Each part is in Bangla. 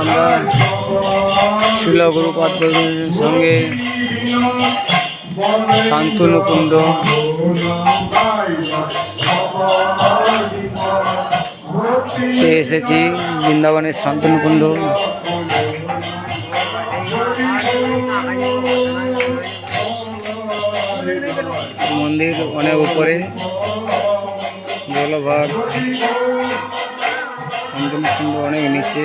আমরা শিলা গুরুপাধ্যায়ের সঙ্গে শান্তনুকুণ্ড তে এসেছি? বৃন্দাবনের শান্তনুকুণ্ড মন্দির অনেক উপরে। জলভাগ। শান্তনুকুণ্ড অনেক নিচে।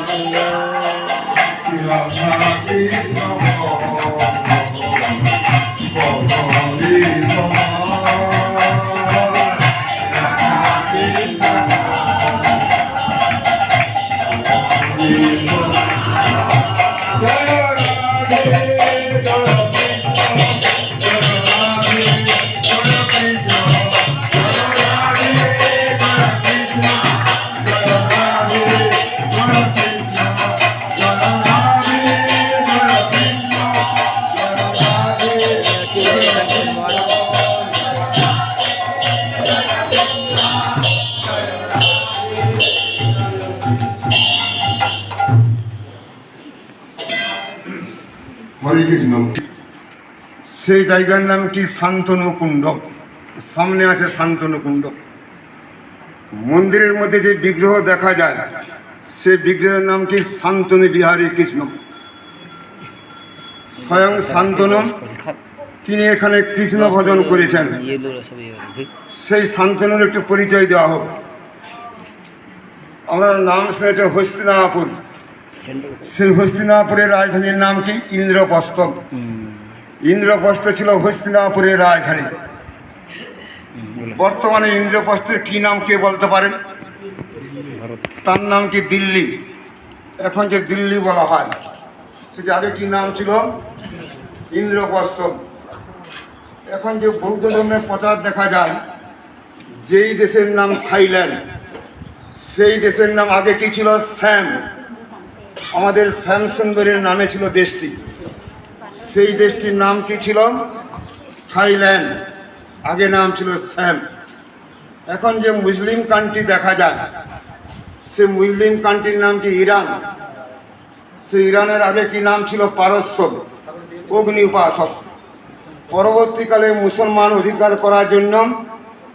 সেই জায়গার নাম কি শান্তনু কুণ্ড সামনে আছে শান্তনু কুণ্ড মন্দিরের মধ্যে যে বিগ্রহ দেখা যায় সেই বিগ্রহের নাম কি শান্তনু বিহারী কৃষ্ণ? স্বয়ং শান্তনু, তিনি এখানে কৃষ্ণ ভজন করেছেন। সেই শান্তনুর একটু পরিচয় দেওয়া হোক। আমরা নাম শুনেছে হস্তিনাপুর। সেই হস্তিনাপুরের রাজধানীর নাম কি? ইন্দ্রপ্রস্থ। ইন্দ্রপ্রস্থ ছিল হস্তিনাপুরের রাজধানী। বর্তমানে ইন্দ্রপ্রস্থের কি নাম কে বলতে পারেন? তার নাম কি দিল্লি। এখন যে দিল্লি বলা হয়, সেটা আগে কি নাম ছিল? ইন্দ্রপ্রস্থ। এখন যে বৌদ্ধ ধর্মের প্রচার দেখা যায়, যেই দেশের নাম থাইল্যান্ড, সেই দেশের নাম আগে কি ছিল? শ্যাম আমাদের শ্যামসুন্দরের নামে ছিল দেশটি। সেই দেশটির নাম কি ছিল? থাইল্যান্ড। আগে নাম ছিল স্যাম। এখন যে মুসলিম কান্ট্রি দেখা যায়, সে মুসলিম কান্ট্রির নাম কি ইরান? সে ইরানের আগে কি নাম ছিল পারস্য? অগ্নি উপাসক পরবর্তীকালে মুসলমান অধিকার করার জন্য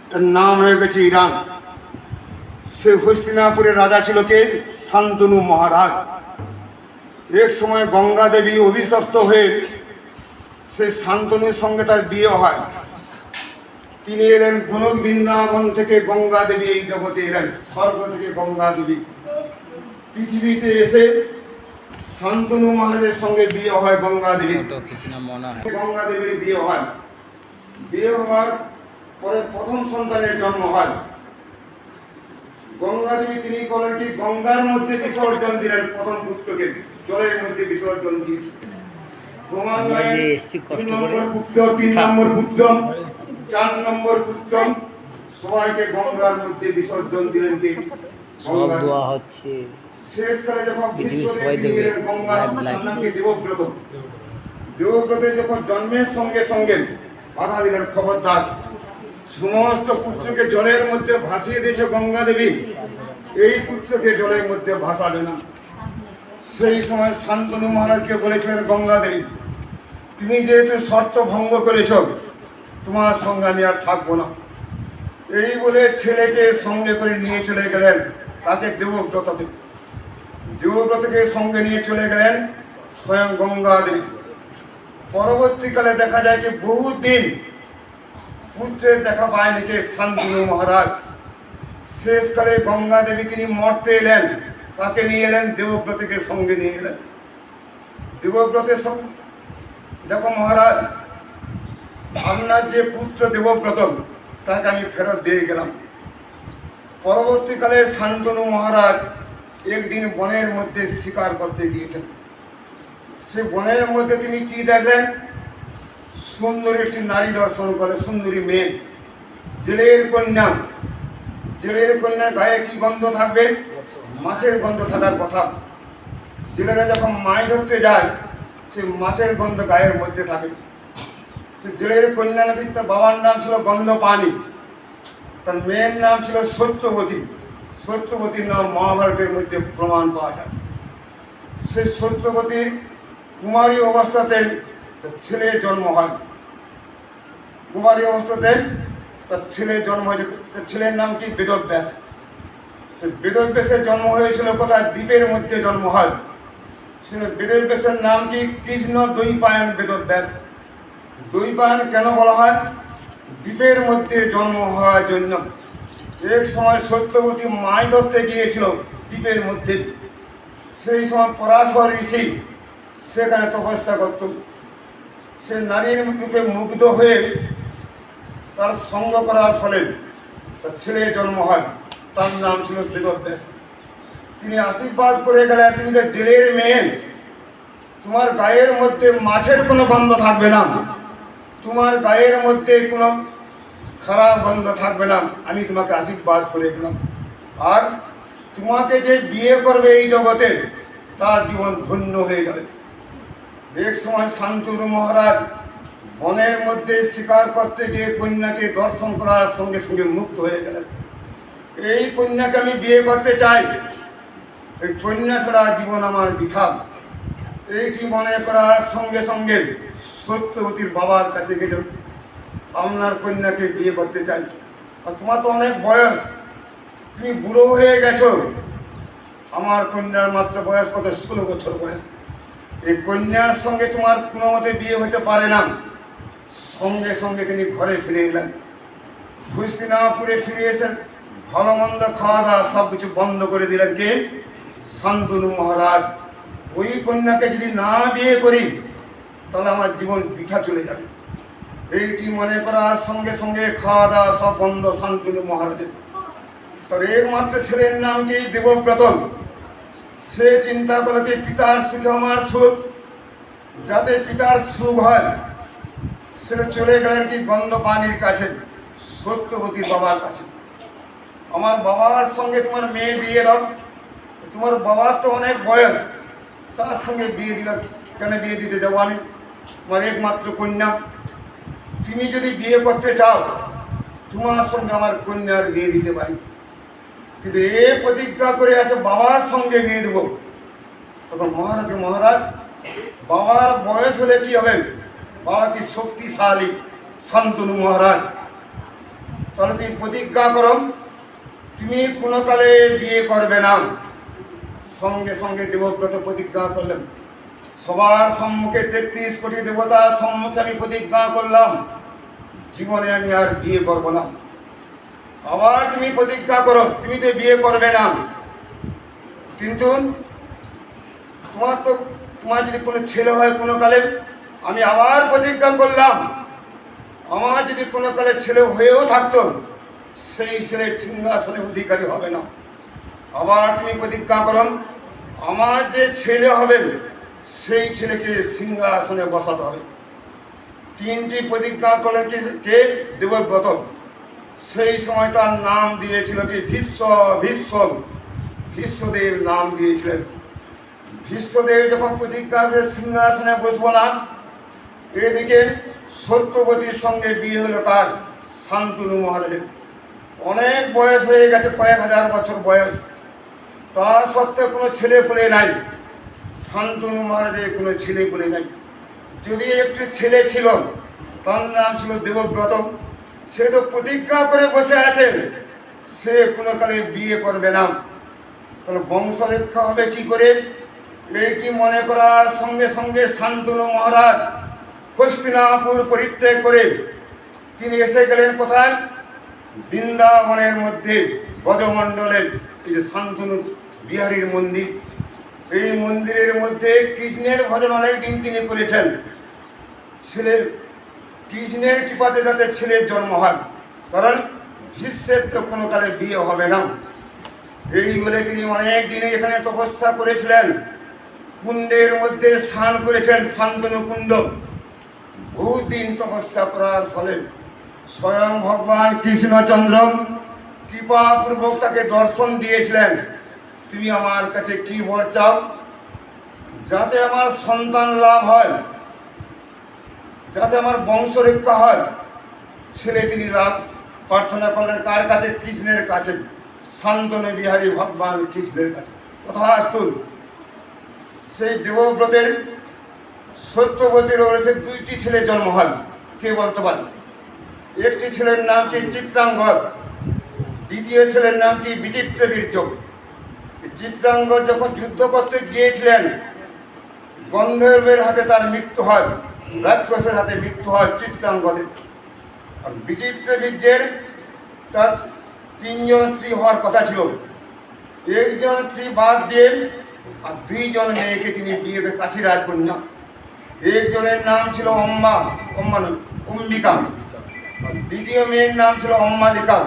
তার নাম হয়ে গেছে ইরান। সে হস্তিনাপুরের রাজা ছিল কে? শান্তনু মহারাজ। এক সময় গঙ্গা দেবী অভিশপ্ত হয়ে সেই শান্তনুর সঙ্গে তার বিয়ে হয়। তিনি এলেন কোন বৃন্দাবন থেকে গঙ্গা দেবী এই জগতে এলেন স্বর্গ থেকে গঙ্গা দেবী। পৃথিবীতে এসে শান্তনু মহারাজের সঙ্গে বিয়ে হয় গঙ্গা দেবী। গঙ্গা দেবীর বিয়ে হয়। বিয়ে হওয়ার পরে প্রথম সন্তানের জন্ম হয়। গঙ্গা দেবী তিনি বলেন কি গঙ্গার মধ্যে বিসর্জন দিলেন প্রথম পুত্রকে জলের মধ্যে বিসর্জন দিয়েছে ক্রমান্বয়ে আমরা যে এসছি কষ্ট করে। তিন নম্বর পুত্র চার নম্বর সবাইকে গঙ্গার মধ্যে বিসর্জন দিলেন কে সব দোয়া হচ্ছে। শেষকালে যখন পৃথিবীর সবাই দেখবে, দেবব্রত। দেবব্রতের যখন জন্মের সঙ্গে সঙ্গে বাধা দিলেন খবরদার। সমস্ত পুত্রকে জলের মধ্যে ভাসিয়ে দিয়েছে গঙ্গা দেবী। এই পুত্রকে জলের মধ্যে ভাসাবে না। সেই সময় শান্তনু মহারাজকে বলেছিলেন, গঙ্গা দেবী, তুমি যেহেতু শর্ত ভঙ্গ করেছ, তোমার সঙ্গে আমি আর থাকব না। এই বলে ছেলেকে সঙ্গে করে নিয়ে চলে গেলেন, তাকে দেবব্রত দেবী দেবব্রতকে সঙ্গে নিয়ে চলে গেলেন স্বয়ং গঙ্গা দেবী। পরবর্তীকালে দেখা যায় যে বহুদিন পুত্রের দেখা পায়নি যে শান্তনু মহারাজ। শেষকালে গঙ্গা দেবী তিনি মরতে এলেন। তাকে নিয়ে এলেন, দেবব্রতকে সঙ্গে নিয়ে এলেন। দেবব্রতের সঙ্গে দেখো মহারাজ আপনার যে পুত্র দেবব্রত তাকে আমি ফেরত দিয়ে গেলাম। পরবর্তীকালে শান্তনু মহারাজ একদিন বনের মধ্যে শিকার করতে গিয়েছেন। সে বনের মধ্যে তিনি কি দেখলেন? সুন্দরী একটি নারী দর্শন করে, সুন্দরী মেয়ে। জেলের কন্যা, জেলের কন্যার গায়ে কি গন্ধ থাকবে? মাছের গন্ধ থাকার কথা। জেলেরা যখন মাছ ধরতে যায়, সে মাছের গন্ধ গায়ের মধ্যে থাকে। সে জেলের তার বাবার নাম ছিল গন্ধ পানি তার মেয়ের নাম ছিল সত্যবতী। সত্যবতীর নাম মহাভারতের মধ্যে প্রমাণ পাওয়া যায়। সে সত্যবতীর কুমারী অবস্থাতে ছেলের জন্ম হয়। কুমারী অবস্থাতে তার ছেলের জন্ম হয়েছে ছেলের নাম কি? বেদব্যাস। বেদব্যাসের জন্ম হয়েছিল কোথায়? দ্বীপের মধ্যে জন্ম হয়। সে বেদব্যাসের নাম কি? কৃষ্ণ দুই পায়ন বেদব্যাস। দুই পায়ন কেন বলা হয়? দ্বীপের মধ্যে জন্ম হওয়ার জন্য। এক সময় সত্যবতী মাছ ধরতে গিয়েছিল দ্বীপের মধ্যে। সেই সময় পরাশর ঋষি সেখানে তপস্যা করত। সে নারীর রূপে মুগ্ধ হয়ে তার সঙ্গ করার ফলে তার ছেলে জন্ম হয়। তার নাম ছিল বেদব্যাস তিনি আশীর্বাদ করে গেলেন তুমি তো জেলের মেয়ে তোমার গায়ের মধ্যে মাছের কোনো গন্ধ থাকবে না। তোমার গায়ের মধ্যে কোনো খারাপ গন্ধ থাকবে না। আমি তোমাকে আশীর্বাদ করে গেলাম আর তোমাকে যে বিয়ে করবে এই জগতে, তার জীবন ধন্য হয়ে যাবে। এক সময় শান্তনু মহারাজ বনের মধ্যে শিকার করতে গিয়ে কন্যাকে দর্শন করার সঙ্গে সঙ্গে মুক্ত হয়ে গেলেন। এই কন্যাকে আমি বিয়ে করতে চাই। এই কন্যা ছাড়া জীবন আমার বৃথা এইটি মনে করার সঙ্গে সঙ্গে সত্যবতীর বাবার কাছে গেছে। আপনার কন্যাকে বিয়ে করতে চাই। আর তোমার তো অনেক বয়স। তুমি বুড়ো হয়ে গেছো। আমার কন্যার মাত্র বয়স কত? ষোলো বছর বয়স। এই কন্যার সঙ্গে তোমার কোনো মতে বিয়ে হতে পারে না। সঙ্গে সঙ্গে তিনি ঘরে ফিরে এলেন। হস্তিনাপুরে ফিরে এসে ভালো মন্দ খাওয়া দাওয়া সব কিছু বন্ধ করে দিলেন কে? শান্তনু মহারাজ। ওই কন্যাকে যদি না বিয়ে করি, তাহলে আমার জীবন পিঠা চলে যাবে। এইটি মনে করার সঙ্গে সঙ্গে খাওয়া দাওয়া সব বন্ধ শান্তনু মহারাজের। তার একমাত্র ছেলের নাম কি? দেবব্রত সে চিন্তা করে কি, পিতার সুখে আমার সুখ। যাতে পিতার সুখ হয়, সেটা চলে গেলেন কি গন্ধ পানির কাছে সত্যবতীর বাবার কাছে। আমার বাবার সঙ্গে তোমার মেয়ে বিয়ে দাও তোমার বাবার তো অনেক বয়স। তার সঙ্গে বিয়ে দিল, কেন বিয়ে দিতে যাব আমি? আমার একমাত্র কন্যা। তুমি যদি বিয়ে করতে চাও, তোমার সঙ্গে আমার কন্যার বিয়ে দিতে পারি। কিন্তু এ প্রতিজ্ঞা করে আছে বাবার সঙ্গে বিয়ে দেবো। তখন মহারাজ মহারাজ, বাবার বয়স হলে কি হবে? বাবা কি শক্তিশালী? শান্তনু মহারাজ, তাহলে তুমি প্রতিজ্ঞা করো। তুমি কোনো কালে বিয়ে করবে না। সঙ্গে সঙ্গে দেবব্রত প্রতিজ্ঞা করলেন সবার সম্মুখে তেত্রিশ কোটি দেবতার সম্মুখে আমি প্রতিজ্ঞা করলাম। জীবনে আমি আর বিয়ে করব না। আবার তুমি প্রতিজ্ঞা করো, তুমি তো বিয়ে করবে না। কিন্তু তোমার তো, তোমার যদি কোনো ছেলে হয় কোনো কালে আমি আবার প্রতিজ্ঞা করলাম। আমার যদি কোনো কালে ছেলে হয়েও থাকতো সেই ছেলে সিংহাসনে অধিকারী হবে না। আবার তুমি প্রতিজ্ঞা করুন আমার যে ছেলে হবে, সেই ছেলেকে সিংহাসনে বসাতে হবে। তিনটি প্রতিজ্ঞা করলেন কে দেবব্রত সেই সময় তার নাম দিয়েছিল কি? ভীষ্ম ভীষ্ম, ভীষ্মদেব নাম দিয়েছিলেন। ভীষ্মদেব যখন প্রতিজ্ঞা করে সিংহাসনে বসবো না। এদিকে সত্যবতীর সঙ্গে বিয়ে হলো কার? শান্তনু মহারাজের। অনেক বয়স হয়ে গেছে, কয়েক হাজার বছর বয়স। তা সত্ত্বেও কোনো ছেলে পেলে নাই। শান্তনু মহারাজের কোনো ছেলে পেলে নাই। যদি একটি ছেলে ছিল, তার নাম ছিল দেবব্রত। সে তো প্রতিজ্ঞা করে বসে আছে, সে কোনো কালে বিয়ে করবে না। তাহলে বংশ রক্ষা হবে কি করে? এইটি মনে করার সঙ্গে সঙ্গে শান্তনু মহারাজ হস্তিনাপুর পরিত্যাগ করে তিনি এসে গেলেন কোথায়? বৃন্দাবনের মধ্যে গজমণ্ডলের এই যে শান্তনু বিহারীর মন্দির, এই মন্দিরের মধ্যে কৃষ্ণের ভজন অনেক দিন তিনি করেছেন। ছেলের কৃষ্ণের কৃপাতে যাতে ছেলের জন্ম হয়, কারণ ভীষ্মের তো কোনো কালে বিয়ে হবে না। এই বলে তিনি অনেক দিনে এখানে তপস্যা করেছিলেন। কুণ্ডের মধ্যে স্নান করেছেন শান্তনু কুণ্ড বহু দিন তপস্যা করার ফলে স্বয়ং ভগবান কৃষ্ণচন্দ্র কৃপাপূর্বক তাকে দর্শন দিয়েছিলেন। তুমি আমার কাছে কি বর চাও? যাতে আমার সন্তান লাভ হয়, যাতে আমার বংশ রক্ষা হয়। ছেলে তিনি লাভ প্রার্থনা করলেন, কার কাছে? কৃষ্ণের কাছে। শান্তনু বিহারী ভগবান কৃষ্ণের কাছে। কোথায় আসতুন। সেই দেবব্রতের সত্যবতীর ওরসে দুইটি ছেলে জন্ম হয়। কে বলতে পারে? একটি ছেলের নাম কি চিত্রাঙ্গদ? দ্বিতীয় ছেলের নাম কি বিচিত্র বীর্য চিত্রাঙ্গদ যখন যুদ্ধ করতে গিয়েছিলেন, গন্ধর্বের হাতে তার মৃত্যু হয়, রাক্ষসের হাতে মৃত্যু হয় চিত্রাঙ্গদের। আর বিচিত্র বীর্যের তার তিনজন স্ত্রী হওয়ার কথা ছিল। একজন স্ত্রী বাদ দিয়ে আর দুইজন মেয়েকে তিনি বিয়ে করে কাশিরাজ কন্যা। একজনের নাম ছিল অম্মা অম্মা অম্বিকা। দ্বিতীয় মেয়ের নাম ছিল অম্মালিকা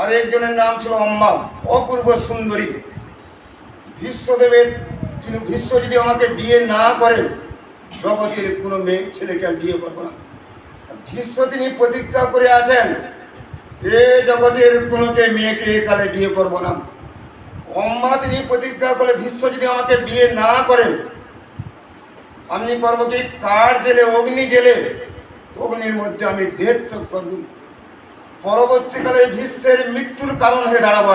আর একজনের নাম ছিল অম্মা, অপূর্ব সুন্দরী। বিশ্বদেবের তিনি বিশ্ব যদি আমাকে বিয়ে না করে জগতের কোনো মেয়ে ছেলেকে আমি বিয়ে করব না। ভীষ্ম তিনি প্রতিজ্ঞা করে আছেন, এ জগতের কোনোকে মেয়েকে একালে বিয়ে করব না। অম্মা তিনি প্রতিজ্ঞা করে ভীষ্ম যদি আমাকে বিয়ে না করেন, আমি করব কি? কার জেলে? অগ্নি জেলে। অগ্নির মধ্যে আমি দেহ ত্যাগ করব পরবর্তীকালে ভীষ্মের মৃত্যুর কারণ হয়ে দাঁড়াবো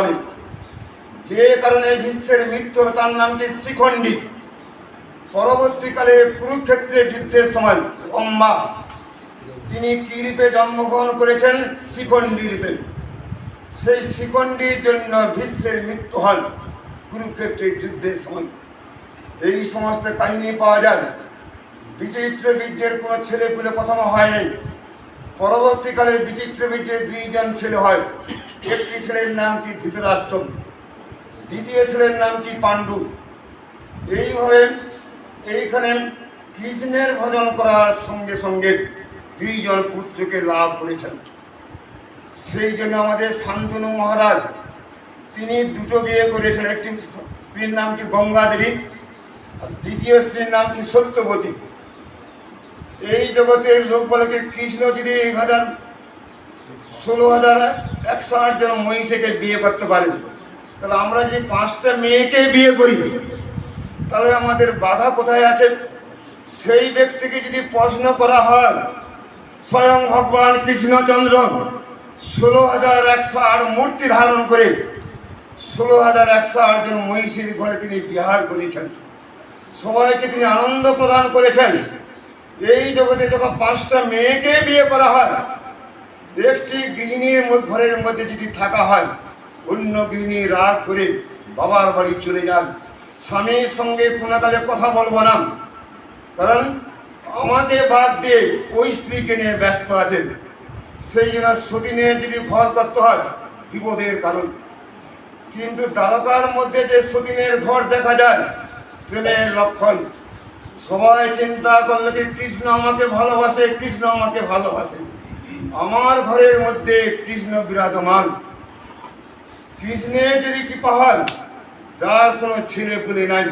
যে কারণে ভীষ্মের মৃত্যু তার নাম কি? শিখণ্ডী। পরবর্তীকালে কুরুক্ষেত্রে যুদ্ধের সময় অম্মা তিনি কি রূপে জন্মগ্রহণ করেছেন? শিখণ্ডী রূপে। সেই শিখণ্ডীর জন্য ভীষ্মের মৃত্যু হয় কুরুক্ষেত্রের যুদ্ধের সময়। এই সমস্ত কাহিনী পাওয়া যায়। বিচিত্র বীর্যের কোনো ছেলে পুলে প্রথম হয় নাই পরবর্তীকালে বিচিত্র বীর্যের দুইজন ছেলে হয়। একটি ছেলের নাম কি ধৃতরাষ্ট্র দ্বিতীয় ছেলের নাম কি পাণ্ডু? এইভাবে এইখানে কৃষ্ণের ভজন করার সঙ্গে সঙ্গে দুইজন পুত্রকে লাভ করেছেন। সেই জন্য আমাদের শান্তনু মহারাজ, তিনি দুটো বিয়ে করেছেন। একটি স্ত্রীর নাম কি গঙ্গা দেবী দ্বিতীয় স্ত্রীর নাম কি সত্যবতী। এই জগতের লোক বলে কৃষ্ণ যদি এক হাজার ষোলো হাজার একশো আট জন মহিষীকে বিয়ে করতে পারেন, তাহলে আমরা যদি পাঁচটা মেয়েকে বিয়ে করি, তাহলে আমাদের বাধা কোথায় আছে? সেই ব্যক্তিকে যদি প্রশ্ন করা হয়, স্বয়ং ভগবান কৃষ্ণচন্দ্র ষোলো হাজার একশো আট মূর্তি ধারণ করে ষোলো হাজার একশো আট জন মহিষীর ঘরে তিনি বিহার করেছেন। সবাইকে তিনি আনন্দ প্রদান করেছেন। এই জগতে যখন পাঁচটা মেয়েকে বিয়ে করা হয়, একটি গৃহিণীর ঘরের মধ্যে যদি থাকা হয়, অন্য গৃহিণী রাগ করে বাবার বাড়ি চলে যান। স্বামীর সঙ্গে কোনোকালে কথা বলব না, কারণ আমাকে বাদ দিয়ে ওই স্ত্রীকে নিয়ে ব্যস্ত আছেন। সেই জন্য সতীনে যদি ঘর করতে হয়, বিপদের কারণ। কিন্তু দ্বারকার মধ্যে যে সতীনের ঘর দেখা যায়, প্রেমের লক্ষণ। সবাই চিন্তা করলে যে কৃষ্ণ আমাকে ভালোবাসে, কৃষ্ণ আমাকে ভালোবাসে। আমার ঘরের মধ্যে কৃষ্ণ বিরাজমান। কৃষ্ণের যদি কৃপা হয়, যার কোনো ছেলে পুলে নাই,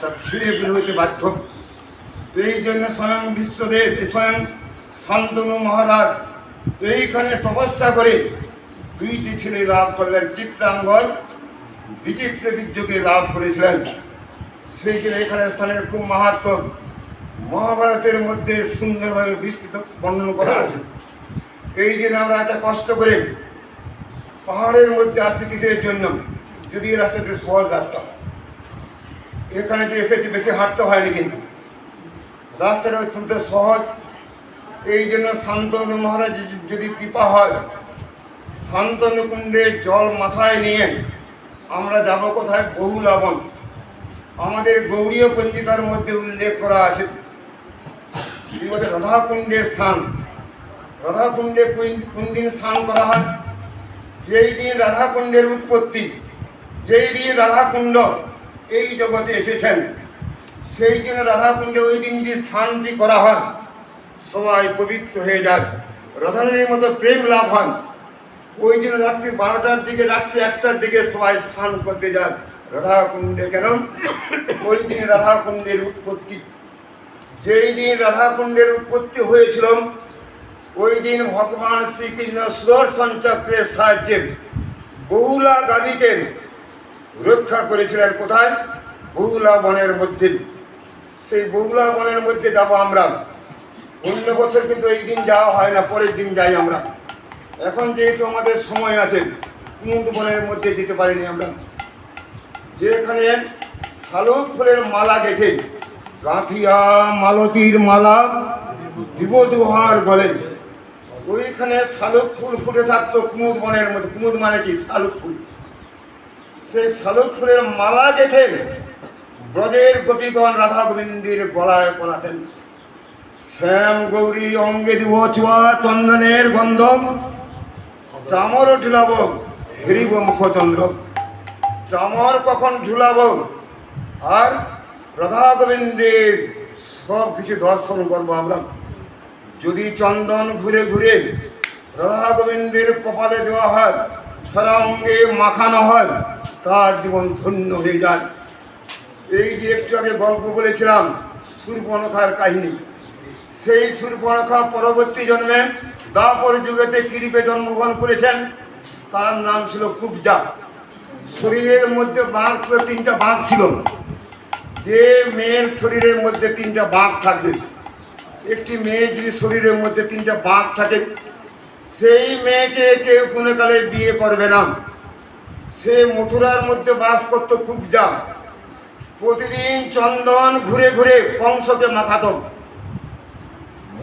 তার ছেলে পুলে হইতে বাধ্য। এই জন্য স্বয়ং বিশ্বদেব স্বয়ং শান্তনু মহারাজ, এইখানে তপস্যা করে দুইটি ছেলে লাভ করলেন। চিত্রাঙ্গন বিচিত্র বীর্যকে লাভ করেছিলেন। জন্য এখানে স্থানের খুব মাহাত্ম মহাভারতের মধ্যে সুন্দরভাবে বিস্তৃত বর্ণনা করা আছে। এই জন্য আমরা এত কষ্ট করে পাহাড়ের মধ্যে আসি কিসের জন্য? যদি এই রাস্তাটি সহজ রাস্তা। এখানে যে এসেছি বেশি হাঁটতে হয়নি কিন্তু। রাস্তাটা অত্যন্ত সহজ। এই জন্য শান্তনু মহারাজ যদি- কৃপা হয় শান্তনু কুণ্ডে জল মাথায় নিয়ে আমরা যাব কোথায়? বহু লবণ আমাদের গৌরীয় পঞ্জিকার মধ্যে উল্লেখ করা আছে। রাধাকুণ্ডের স্থান রাধাকুণ্ডে দিন স্নান করা হয়? যেই দিন রাধাকুণ্ডের উৎপত্তি, যেই দিন রাধাকুণ্ড এই জগতে এসেছেন, সেই জন্য রাধাকুণ্ডে ওই দিন যদি স্নানটি করা হয়, সবাই পবিত্র হয়ে যায়। রাধারানীর মতো প্রেম লাভ হয়। ওই জন্য রাত্রি বারোটার দিকে, রাত্রি একটার দিকে সবাই স্নান করতে যায়। রাধাকুণ্ডে কেন? ওই দিন রাধাকুণ্ডের উৎপত্তি। যেই দিন রাধাকুণ্ডের উৎপত্তি হয়েছিল, ওই দিন ভগবান শ্রীকৃষ্ণ সুদর্শন চক্রের সাহায্যে বহুলা গাদিকে রক্ষা করেছিলেন কোথায়? বহুলা বনের মধ্যে। সেই বহুলা বনের মধ্যে যাব আমরা। অন্য বছর কিন্তু এই দিন যাওয়া হয় না, পরের দিন যাই আমরা। এখন যেহেতু আমাদের সময় আছে, কুমুদ বনের মধ্যে যেতে পারিনি আমরা। যেখানে শালুক ফুলের মালা গেথে গাঁথিয়া মালতীর মালা দিব দুহার গলে ওইখানে শালুক ফুল ফুটে থাকতো কুমুদ বনের মধ্যে। কুমুদ মানে কি? শালুক ফুল সে শালুক ফুলের মালা গেথে ব্রজের গোপীগণ রাধা গোবিন্দের গলায় পলাতেন শ্যাম গৌরী অঙ্গে দিব চুয়া চন্দনের গন্ধম, চামর ঢুলাব হেরিব মুখচন্দ্র চামর কখন ঝুলাব? আর রাধা গোবিন্দের সব কিছু দর্শন করব আমরা। যদি চন্দন ঘুরে ঘুরে রাধা গোবিন্দের কপালে দেওয়া হয় সারা অঙ্গে মাখানো হয়, তার জীবন ধন্য হয়ে যায়। এই যে একটু আগে গল্প বলেছিলাম, সুরপনখার কাহিনী। সেই সুরপনখা পরবর্তী জন্মে দাপর যুগেতে কিরিপে জন্মগ্রহণ করেছেন। তার নাম ছিল কুবজা। শরীরের মধ্যে বাঘ ছিল, তিনটা বাঘ ছিল যে মেয়ের শরীরের মধ্যে তিনটা বাঘ থাকবে, একটি মেয়ে যদি শরীরের মধ্যে তিনটা বাঘ থাকে, সেই মেয়েকে কেউ কোনো কালে বিয়ে করবে না। সে মথুরার মধ্যে বাস করতো খুব কুবজা প্রতিদিন চন্দন ঘুরে ঘুরে কংসকে মাখাতম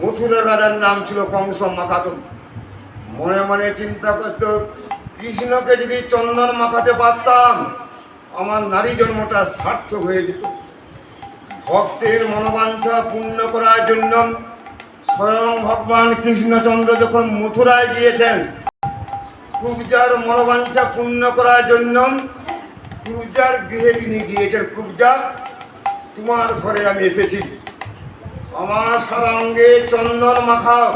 মথুরার রাজার নাম ছিল কংস মাখাতম মনে মনে চিন্তা করত কৃষ্ণকে যদি চন্দন মাখাতে পারতাম, আমার নারী জন্মটা সার্থক হয়ে যেত। ভক্তের মনোবাঞ্ছা পূর্ণ করার জন্য স্বয়ং ভগবান কৃষ্ণচন্দ্র যখন মথুরায় গিয়েছেন, কুবজার মনোবাঞ্ছা পূর্ণ করার জন্য কুবজার গৃহে তিনি গিয়েছেন। কুবজা, তোমার ঘরে আমি এসেছি। আমার সঙ্গে চন্দন মাখাও।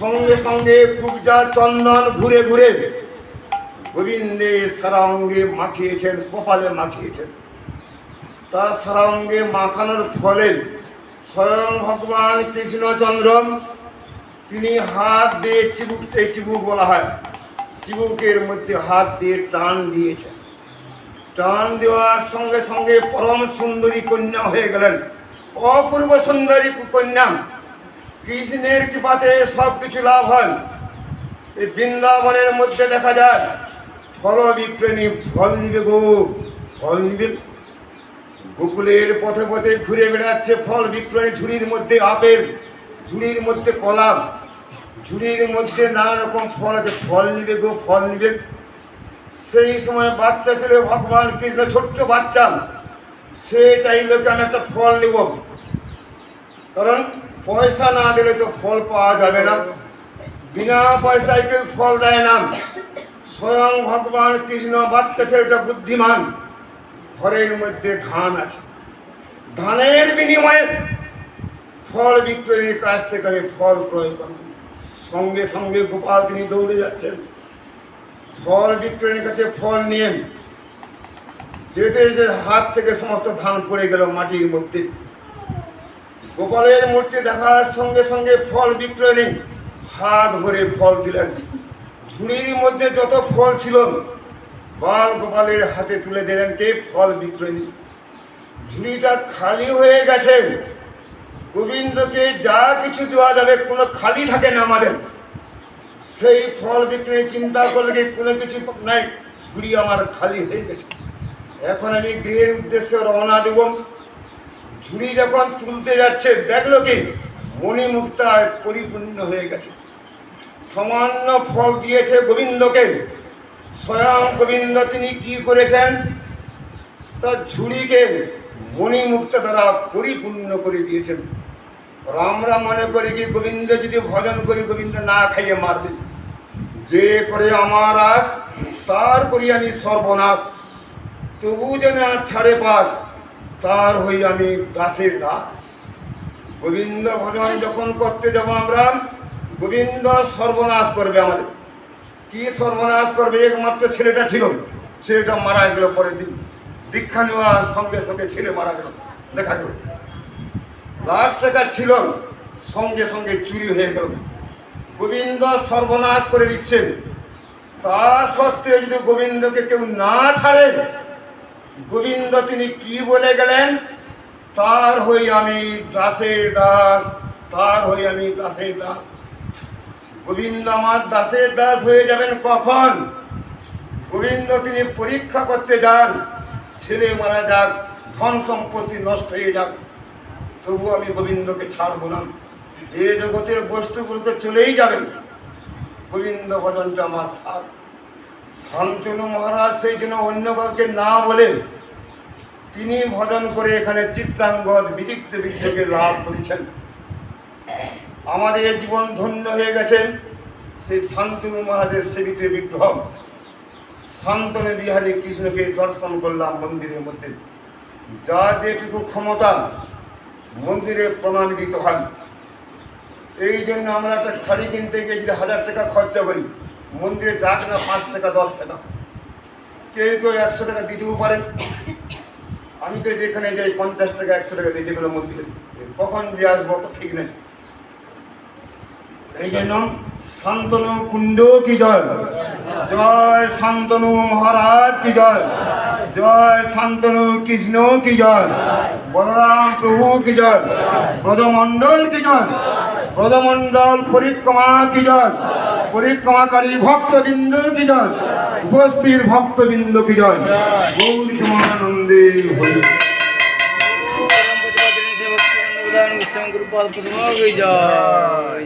সঙ্গে সঙ্গে কুবজা চন্দন ঘুরে ঘুরে গোবিন্দে সারা অঙ্গে মাখিয়েছেন, কপালে মাখিয়েছেন। তার সারা অঙ্গে মাখানোর ফলে স্বয়ং ভগবান কৃষ্ণচন্দ্র, তিনি হাত দিয়ে চিবুক এই চিবুক বলা হয়, চিবুকের মধ্যে হাত দিয়ে টান দিয়েছেন। টান দেওয়ার সঙ্গে সঙ্গে পরম সুন্দরী কন্যা হয়ে গেলেন। অপূর্ব সুন্দরী কন্যা। কৃষ্ণের কৃপাতে সব কিছু লাভ হয়। এই বৃন্দাবনের মধ্যে দেখা যায় ফল বিক্রয়ী ফল নিবে গো, ফল নিবে। গোকুলের পথে পথে ঘুরে বেড়াচ্ছে ফল বিক্রয় ঝুড়ির মধ্যে আপেল, ঝুড়ির মধ্যে কলাম, ঝুড়ির মধ্যে নানা রকম ফল আছে। ফল নিবে গো, ফল নিবে। সেই সময় বাচ্চা ছিল ভগবান কৃষ্ণ, ছোট্ট বাচ্চা, সে চাইল কি আমি একটা ফল নেব? কারণ পয়সা না দিলে তো ফল পাওয়া যাবে না। বিনা পয়সায় কেউ ফল দেয় না। স্বয়ং ভগবান কৃষ্ণ বাচ্চা ওটা বুদ্ধিমান। ঘরের মধ্যে ধান আছে। ধানের বিনিময়ে ফল বিক্রয়ীর কাছ থেকে আমি ফল ক্রয় করব। সঙ্গে সঙ্গে গোপাল তিনি দৌড়ে যাচ্ছেন। ফল বিক্রয়ীর কাছে ফল নিয়ে যেতে যে হাত থেকে সমস্ত ধান পড়ে গেল মাটির মধ্যে। গোপালের মূর্তি দেখার সঙ্গে সঙ্গে ফল বিক্রয় নেই হাত ভরে ফল দিলেন। ঝুড়ির মধ্যে যত ফল ছিল, বাল গোপালের হাতে তুলে দিলেন কে? ফল বিক্রয়ী। ঝুড়িটা খালি হয়ে গেছে। গোবিন্দকে যা কিছু দেওয়া যাবে, কোনো খালি থাকে না আমাদের। সেই ফল বিক্রয়ী চিন্তা করলে কোনো কিছু নাই? ঝুড়ি আমার খালি হয়ে গেছে। এখন আমি গৃহের উদ্দেশ্যে রওনা দেব। ঝুড়ি যখন তুলতে যাচ্ছে, দেখল কি? মণিমুক্তায় পরিপূর্ণ হয়ে গেছে। সামান্য ফল দিয়েছে গোবিন্দকে। স্বয়ং গোবিন্দ তিনি কি করেছেন? তার ঝুড়িকে মণিমুক্ত দ্বারা পরিপূর্ণ করে দিয়েছেন। আর আমরা মনে করি কি গোবিন্দ যদি ভজন করি গোবিন্দ না খাইয়ে মারবে যে করে আমার আস, তার করি আমি সর্বনাশ। তবু যেন ছাড়ে পাস, তার হই আমি দাসের দাস। গোবিন্দ ভজন যখন করতে যাব আমরা গোবিন্দ সর্বনাশ করবে আমাদের। কি সর্বনাশ করবে? একমাত্র ছেলেটা ছিল। ছেলেটা মারা গেল পরের দিন। দীক্ষা নেওয়ার সঙ্গে সঙ্গে ছেলে মারা গেল। দেখা গেল। লাখ টাকা ছিল, সঙ্গে সঙ্গে চুরি হয়ে গেল। গোবিন্দ সর্বনাশ করে দিচ্ছেন। তা সত্ত্বেও যদি গোবিন্দকে কেউ না ছাড়ে, গোবিন্দ তিনি কি বলে গেলেন? তার হই আমি দাসের দাস, তার হই আমি দাসের দাস। গোবিন্দ আমার দাসের দাস হয়ে যাবেন কখন? গোবিন্দ, তিনি পরীক্ষা করতে যান। ছেলে মারা যাক, ধন সম্পত্তি নষ্ট হয়ে যাক। তবু আমি গোবিন্দকে ছাড়বো না। এ জগতের বস্তুগুলো তো চলেই যাবেন। গোবিন্দ ভজনটা আমার সাথ শান্তনু মহারাজ সেই জন্য অন্য কাউকে না বলেন তিনি ভজন করে এখানে চিত্রাঙ্গদ বিচিত্র বিদ্যকে লাভ করেছেন। আমাদের জীবন ধন্য হয়ে গেছেন সেই শান্তনু মহারাজের সেবিতে বিগ্রহ। শান্তনু বিহারী কৃষ্ণকে দর্শন করলাম মন্দিরের মধ্যে। যা যেটুকু ক্ষমতা, মন্দিরে প্রমাণিত হয়। এই জন্য আমরা একটা শাড়ি কিনতে গিয়ে যদি হাজার টাকা খরচা করি, মন্দিরে যাক না পাঁচ টাকা, দশ টাকা। কেউ কেউ একশো টাকা দিতেও পারেন আমি তো যেখানে যাই, পঞ্চাশ টাকা, একশো টাকা দিয়ে যেগুলো মন্দিরে। কখন যে আসব, ঠিক নেই। এই জন্য শান্তনু কুণ্ড কি জয়? জয় শান্তনু মহারাজ কি জয়? জয় শান্তনু কৃষ্ণ কি জয়? বলরাম প্রভু কি জয়? ব্রজমণ্ডল কি জয়? ব্রজমণ্ডল পরিক্রমা কি জয়? পরিক্রমাকারী ভক্তবৃন্দ কি জয়? উপস্থিত ভক্তবৃন্দ কি জয়? গৌরী হরি। জয়?